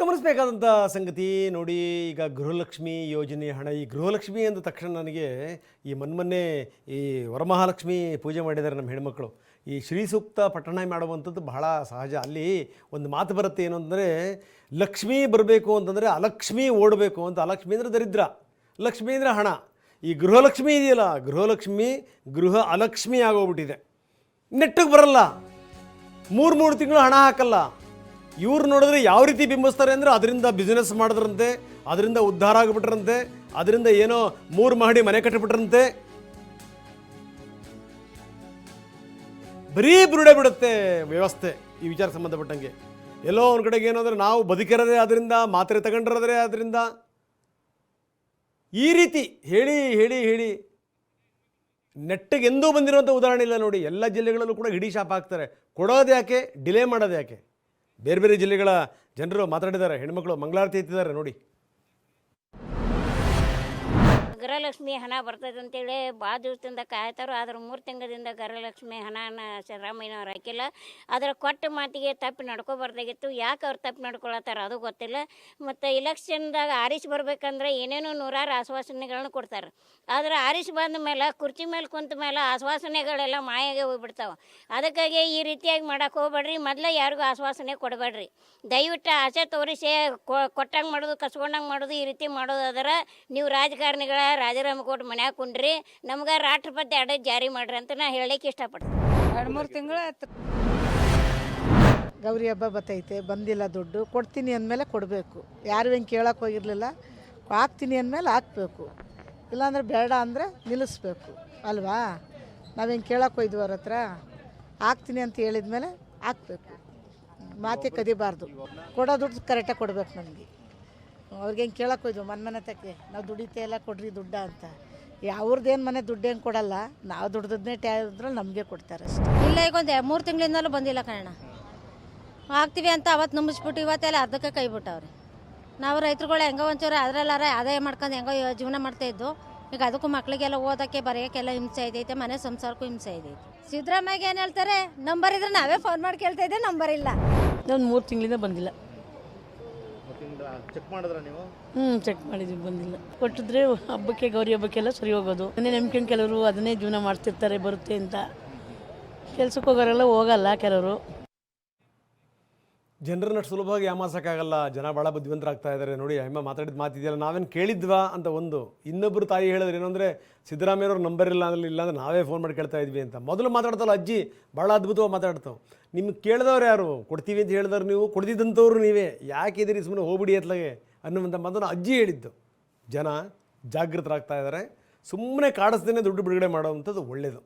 ಗಮನಿಸಬೇಕಾದಂಥ ಸಂಗತಿ ನೋಡಿ, ಈಗ ಗೃಹಲಕ್ಷ್ಮಿ ಯೋಜನೆ ಹಣ, ಈ ಗೃಹಲಕ್ಷ್ಮಿ ಅಂದ ತಕ್ಷಣ ನನಗೆ ಈ ಮನ್ಮೊನ್ನೆ ಈ ವರಮಹಾಲಕ್ಷ್ಮಿ ಪೂಜೆ ಮಾಡಿದ್ದಾರೆ ನಮ್ಮ ಹೆಣ್ಮಕ್ಳು. ಈ ಶ್ರೀ ಸೂಕ್ತ ಪಠಣ ಮಾಡುವಂಥದ್ದು ಬಹಳ ಸಹಜ. ಅಲ್ಲಿ ಒಂದು ಮಾತು ಬರುತ್ತೆ ಏನು ಅಂದರೆ ಲಕ್ಷ್ಮಿ ಬರಬೇಕು ಅಂತಂದರೆ ಅಲಕ್ಷ್ಮಿ ಓಡಬೇಕು ಅಂತ. ಅಲಕ್ಷ್ಮಿ ಅಂದರೆ ದರಿದ್ರ, ಲಕ್ಷ್ಮಿ ಅಂದರೆ ಹಣ. ಈ ಗೃಹಲಕ್ಷ್ಮಿ ಇದೆಯಲ್ಲ, ಗೃಹಲಕ್ಷ್ಮಿ ಗೃಹ ಅಲಕ್ಷ್ಮಿ ಆಗೋಗ್ಬಿಟ್ಟಿದೆ. ನೆಟ್ಟಿಗೆ ಬರಲ್ಲ. ಮೂರು ಮೂರು ತಿಂಗಳು ಹಣ ಹಾಕಲ್ಲ. ಇವ್ರು ನೋಡಿದ್ರೆ ಯಾವ ರೀತಿ ಬಿಂಬಿಸ್ತಾರೆ ಅಂದರೆ ಅದರಿಂದ ಬಿಸ್ನೆಸ್ ಮಾಡಿದ್ರಂತೆ, ಅದರಿಂದ ಉದ್ಧಾರ ಆಗಿಬಿಟ್ರಂತೆ, ಅದರಿಂದ ಏನೋ ಮೂರು ಮಹಡಿ ಮನೆ ಕಟ್ಟಿಬಿಟ್ರಂತೆ. ಬರೀ ಬುರುಡೆ ಬಿಡುತ್ತೆ ವ್ಯವಸ್ಥೆ ಈ ವಿಚಾರ ಸಂಬಂಧಪಟ್ಟಂಗೆ. ಎಲ್ಲೋ ಒಂದು ಕಡೆಗೆ ಏನು ಅಂದರೆ ನಾವು ಬದುಕಿರೋದೇ ಅದರಿಂದ ಮಾತ್ರೆ ತಗೊಂಡಿರೋದೇ ಅದರಿಂದ ಈ ರೀತಿ ಹೇಳಿ ಹೇಳಿ ಹೇಳಿ ನೆಟ್ಟಿಗೆ ಎಂದೂ ಬಂದಿರುವಂಥ ಉದಾಹರಣೆ ಇಲ್ಲ ನೋಡಿ. ಎಲ್ಲ ಜಿಲ್ಲೆಗಳಲ್ಲೂ ಕೂಡ ಹಿಡಿ ಶಾಪ್ ಹಾಕ್ತಾರೆ. ಕೊಡೋದು ಯಾಕೆ ಡಿಲೇ ಮಾಡೋದು ಯಾಕೆ ಬೇರೆ ಬೇರೆ ಜಿಲ್ಲೆಗಳ ಜನರು ಮಾತಾಡಿದ್ದಾರೆ ಹೆಣ್ಮಕ್ಳು ಮಂಗಳಾರತಿ ಎತ್ತಿದ್ದಾರೆ ನೋಡಿ. ಗೃಹಲಕ್ಷ್ಮಿ ಹಣ ಬರ್ತೈತೆ ಅಂತೇಳಿ ಭಾಳ ದಿವಸದಿಂದ ಕಾಯ್ತಾರೋ, ಆದ್ರೆ ಮೂರು ತಿಂಗಳಿಂದ ಗೃಹಲಕ್ಷ್ಮಿ ಹಣನ ಸಿದ್ದರಾಮಯ್ಯನವ್ರು ಹಾಕಿಲ್ಲ. ಅದರ ಕೊಟ್ಟ ಮಾತಿಗೆ ತಪ್ಪು ನಡ್ಕೋಬಾರ್ದಾಗಿತ್ತು. ಯಾಕೆ ಅವ್ರು ತಪ್ಪು ನಡ್ಕೊಳತ್ತಾರ ಅದು ಗೊತ್ತಿಲ್ಲ. ಮತ್ತು ಇಲೆಕ್ಷನ್ದಾಗ ಆರಿಸಿ ಬರ್ಬೇಕಂದ್ರೆ ಏನೇನೋ ನೂರಾರು ಆಶ್ವಾಸನೆಗಳನ್ನು ಕೊಡ್ತಾರೆ. ಆದರೆ ಆರಿಸಿ ಬಂದ ಮೇಲೆ, ಕುರ್ಚಿ ಮೇಲೆ ಕುಂತ ಮೇಲೆ ಆಶ್ವಾಸನೆಗಳೆಲ್ಲ ಮಾಯಾಗೆ ಹೋಗ್ಬಿಡ್ತಾವೆ. ಅದಕ್ಕಾಗಿ ಈ ರೀತಿಯಾಗಿ ಮಾಡೋಕೆ ಹೋಗ್ಬೇಡ್ರಿ. ಮೊದಲೇ ಯಾರಿಗೂ ಆಶ್ವಾಸನೆ ಕೊಡಬೇಡ್ರಿ. ದಯವಿಟ್ಟು ಆಸೆ ತೋರಿಸಿ ಕೊಟ್ಟಂಗೆ ಮಾಡೋದು, ಕಸ್ಕೊಂಡಂಗೆ ಮಾಡೋದು ಈ ರೀತಿ ಮಾಡೋದಾದ್ರೆ ನೀವು ರಾಜಕಾರಣಿಗಳ ರಾಜಾರಾಮ ಕೋಟ್ ಮನ್ಯಾಗ ಕುಂಡ್ರಿ, ನಮ್ಗೆ ರಾಷ್ಟ್ರಪತಿ ಅಡ ಜಾರಿ ಮಾಡ್ರಿ ಅಂತ ನಾ ಹೇಳಕ್ಕೆ ಇಷ್ಟಪಡ್ತೀನಿ. ಎರಡು ಮೂರು ತಿಂಗಳ ಗೌರಿ ಹಬ್ಬ ಬತ್ತೈತೆ ಬಂದಿಲ್ಲ ದುಡ್ಡು, ಕೊಡ್ತೀನಿ ಅಂದಮೇಲೆ ಕೊಡಬೇಕು. ಯಾರು ಹಿಂಗೆ ಕೇಳಕ್ಕೆ ಹೋಗಿರಲಿಲ್ಲ, ಹಾಕ್ತೀನಿ ಅಂದಮೇಲೆ ಹಾಕ್ಬೇಕು. ಇಲ್ಲಾಂದ್ರೆ ಬೇಡ ಅಂದರೆ ನಿಲ್ಲಿಸ್ಬೇಕು. ಅಲ್ವಾ? ನಾವು ಹಿಂಗೆ ಕೇಳಕ್ಕೆ ಹೋಯ್ದು ಅವ್ರ ಹಾಕ್ತೀನಿ ಅಂತ ಹೇಳಿದ್ಮೇಲೆ ಹಾಕ್ಬೇಕು. ಮಾತೆ ಕದಿಬಾರ್ದು. ಕೊಡೋ ದುಡ್ಡು ಕರೆಕ್ಟಾಗಿ ಕೊಡ್ಬೇಕು ನಮಗೆ. ಅವ್ರಿಗೆ ಹೆಂಗೆ ಕೇಳಕ್ಕೆ ಹೋಯ್ದು ಮನೆ ಮನೆ ತಕ್ಕೆ ನಾವು ದುಡಿತೆ ಎಲ್ಲ ಕೊಡ್ರಿ ದುಡ್ಡ ಅಂತ. ಅವ್ರದ್ದೇನು ಮನೆ ದುಡ್ಡು ಹೆಂಗೆ ಕೊಡಲ್ಲ ನಾವು ದುಡ್ದದ್ನೇ ಟ್ಯಾ ಇದ್ರಲ್ಲಿ ನಮಗೆ ಕೊಡ್ತಾರೆ ಅಷ್ಟೇ. ಇಲ್ಲ ಈಗ ಒಂದು ಮೂರು ತಿಂಗಳಿಂದಲೂ ಬಂದಿಲ್ಲ ಕಣ ಹಾಕ್ತೀವಿ ಅಂತ ಅವತ್ತು ನಂಬಿಸ್ಬಿಟ್ಟು ಇವತ್ತೆಲ್ಲ ಅರ್ಧಕ್ಕೆ ಕೈ ಬಿಟ್ಟವ್ರೆ. ನಾವು ರೈತರುಗಳು ಹೆಂಗೋ ಒಂಚೂರು ಅದರಲ್ಲಾರ ಆದಾಯ ಮಾಡ್ಕೊಂಡು ಹೆಂಗೋ ಜೀವನ ಮಾಡ್ತಾ ಇದ್ದು ಈಗ ಅದಕ್ಕೂ ಮಕ್ಳಿಗೆಲ್ಲ ಓದೋಕ್ಕೆ ಬರೆಯೋಕ್ಕೆಲ್ಲ ಹಿಂಸೆ ಐತೈತೆ ಮನೆ ಸಂಸಾರಕ್ಕೂ ಹಿಂಸೆ ಐತೈತೆ ಸಿದ್ದರಾಮಯ್ಯ ಏನು ಹೇಳ್ತಾರೆ? ನಂಬರ್ ಇದ್ರೆ ನಾವೇ ಫೋನ್ ಮಾಡಿ ಕೇಳ್ತಾ ಇದ್ದೆ ನಂಬರ್ ಇಲ್ಲ. ಒಂದು ಮೂರು ತಿಂಗಳಿಂದ ಬಂದಿಲ್ಲ. ಚೆಕ್ ನೀವು? ಹ್ಞೂ ಚೆಕ್ ಮಾಡಿದ್ವಿ, ಬಂದಿಲ್ಲ. ಕೊಟ್ಟಿದ್ರೆ ಹಬ್ಬಕ್ಕೆ, ಗೌರಿ ಹಬ್ಬಕ್ಕೆಲ್ಲ ಸರಿ ಹೋಗೋದು. ಅದನ್ನೇ ನಂಬ್ಕೊಂಡು ಕೆಲವರು ಅದನ್ನೇ ಜೀವನ ಮಾಡ್ತಿರ್ತಾರೆ, ಬರುತ್ತೆ ಅಂತ. ಕೆಲ್ಸಕ್ಕೆ ಹೋಗೋರೆಲ್ಲ ಹೋಗಲ್ಲ ಕೆಲವರು. ಜನರನ್ನ ಸುಲಭವಾಗಿ ಯಾಮಾಸಕ್ಕಾಗಲ್ಲ ಜನ ಭಾಳ ಬುದ್ಧಿವಂತರಾಗ್ತಾ ಇದ್ದಾರೆ ನೋಡಿ, ಅಮ್ಮ ಮಾತಾಡಿದ ಮಾತಿದೆಯಲ್ಲ, ನಾವೇನು ಕೇಳಿದ್ವಾ ಅಂತ ಒಂದು ಇನ್ನೊಬ್ಬರು ತಾಯಿ ಹೇಳಿದ್ರೆ ಏನು ಅಂದರೆ, ಸಿದ್ದರಾಮಯ್ಯವ್ರ ನಂಬರ್ ಇಲ್ಲ ಅಂದ್ರೆ ಇಲ್ಲ ಅಂದ್ರೆ ನಾವೇ ಫೋನ್ ಮಾಡಿ ಕೇಳ್ತಾ ಇದ್ವಿ ಅಂತ. ಮೊದಲು ಮಾತಾಡ್ತಲ್ಲ ಅಜ್ಜಿ ಭಾಳ ಅದ್ಭುತವಾಗಿ ಮಾತಾಡ್ತಾವೆ. ನಿಮ್ಗೆ ಕೇಳಿದವ್ರು ಯಾರು? ಕೊಡ್ತೀವಿ ಅಂತ ಹೇಳಿದವ್ರು ನೀವು ಕೊಡ್ತಿದ್ದಂಥವ್ರು ನೀವೇ. ಯಾಕೆ ಇದೀರಿ ಸುಮ್ಮನೆ ಹೋಗ್ಬಿಡಿ ಎತ್ಲಾಗೆ ಅನ್ನುವಂಥ ಮಾತನ್ನು ಅಜ್ಜಿ ಹೇಳಿದ್ದು. ಜನ ಜಾಗೃತರಾಗ್ತಾ ಇದ್ದಾರೆ ಸುಮ್ಮನೆ ಕಾಡಿಸ್ದೇ ದುಡ್ಡು ಬಿಡುಗಡೆ ಮಾಡೋವಂಥದ್ದು ಒಳ್ಳೆಯದು